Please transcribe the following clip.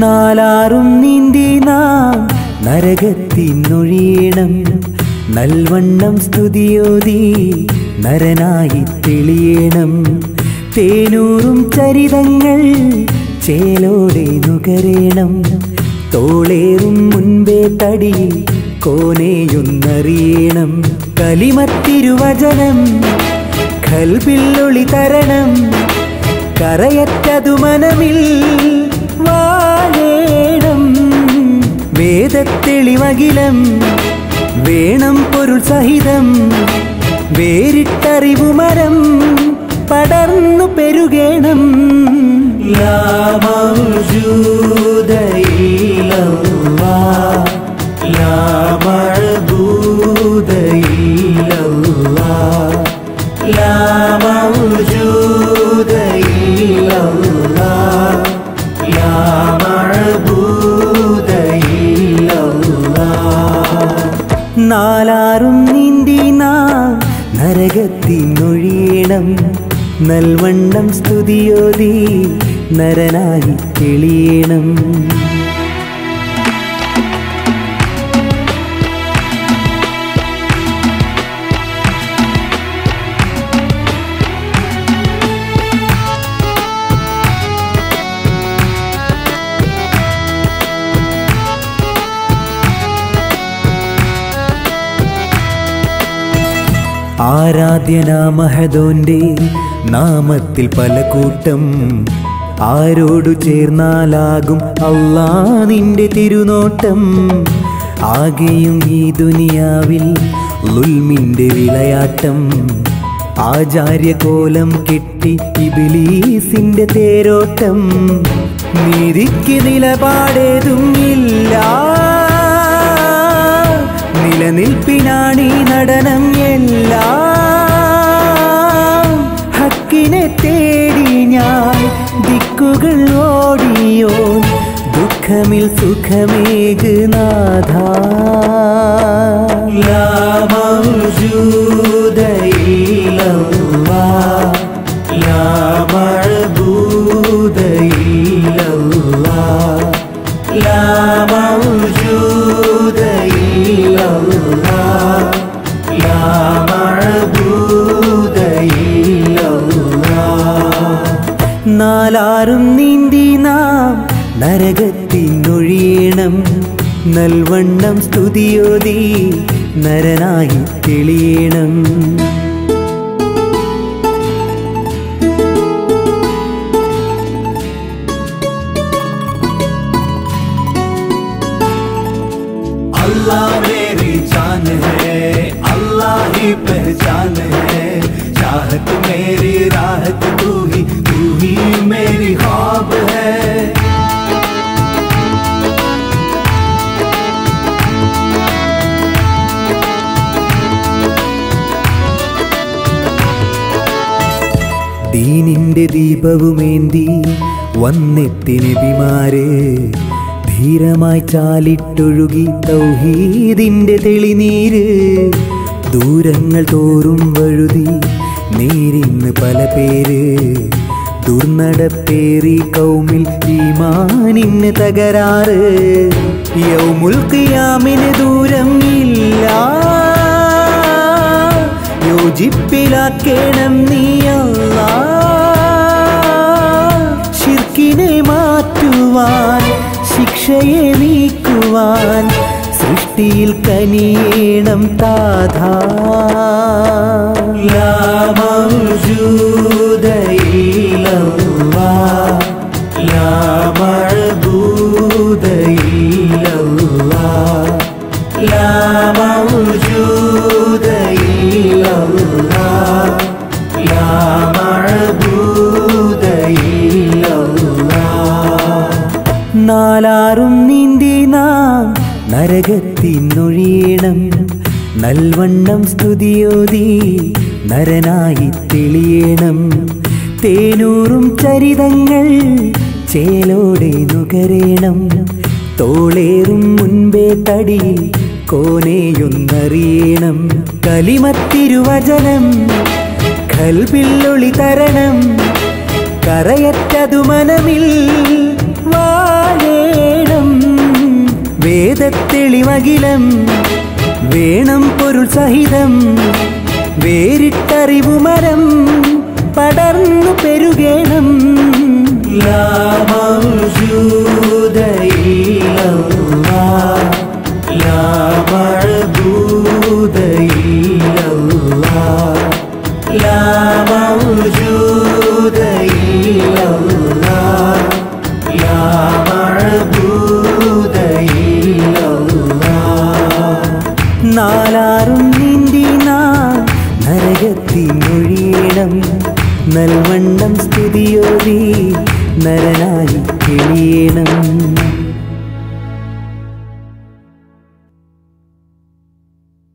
നാലാറും നീന്തി നാം നരകത്തിനൊഴിയണം. നൽവണ്ണം സ്തുതിയോതി നരനായി തെളിയണം. തേനൂറും ചരിതങ്ങൾ ചേലോടെ നുകരേണം. തോളേറും മുൻപേ തടി കോനേയൊന്നറിയണം. കലിമത്തിരുവചനം കൽപില്ലൊളി തരണം. കറയറ്റതു മനമിൽ വാഴേണം വേദത്തെളിമകിലം വേണം പൊരുൾ സഹിതം വേറിട്ടറിവു മരം പടർന്നു പെരുകേണം. ലാ മൗജൂദ നാലാറും നീന്തി നരകത്തിനൊഴിയണം. നൽവണ്ണം സ്തുതിയോതി നരനായി തെളിയണം. ആരാധ്യനാമഹദോന്റെ നാമത്തിൽ പല കൂട്ടം. ആരോടു ചേർന്നാലാകും അള്ളാ നിന്റെ തിരുനോട്ടം. ആകെയും ഈ ദുനിയാവിൽ ലുൽമിന്റെ വിളയാട്ടം. ആചാര്യകോലം കെട്ടി ഇബിലീസിന്റെ തേരോട്ടം. നിരിക്ക് നിലപാടേതും ഇല്ല നിലനിൽപ്പിനാണീ നടനം എല്ലാം. ഹക്കിനെ തേടി ഞാൻ ദിക്കുകൾ ഓടിയോ ദുഃഖമിൽ സുഖമേക് നാഥ. നൽവണ്ണം സ്തുതിയോതി നരനായി തെളിയണം अल्लाह मेरी जान है अल्लाह ही पहचान है चाहत मेरी राहत तू ही तू ही मेरी ख्वाब है ദീനിന്റെ ദീപവുമേന്തി വന്നെത്തി വിമാരെ ധീരമായി ചാലിട്ടൊഴുകി തൗഹീദിന്റെ തെളിനീര്. ദൂരങ്ങൾ തോറും വഴുതി നേരിന്ന് പല പേര്. ദുർനടപ്പേറി കൗമിൽ ഈമാനിന് തകരാറ്. യൗമുൽ ഖിയാമിന് ദൂരം ഇല്ല യോജിപ്പിലാക്കേണം നീയല്ല ശിക്ഷയെ നീക്കുവാൻ സൃഷ്ടിയിൽ കനിയേണം താധാ. ലാ നരകത്തിനൊഴിയണം. നൽവണ്ണം സ്തുതിയോതി നരനായി തെളിയണം. തേനൂറും ചരിതങ്ങൾ ചേലോടെ നുകരേണം. തോളേറും മുൻപേ തടി കോനെയൊന്നറിയണം. കലിമത്തിരുവചനം കൽപില്ലൊളി തരണം. കറയറ്റതു മനമിൽ തെളിവകിലം വേണം പൊരുൾ സഹിതം വേരിട്ടറിവു മരം പടർന്നു പെരുകേണം. ലാമൂദയില്ല ലാമൂദയില്ല നരകത്തിനൊഴിയണം നൽവണ്ണം സ്തുതിയോതി നരനായി കിളിയണം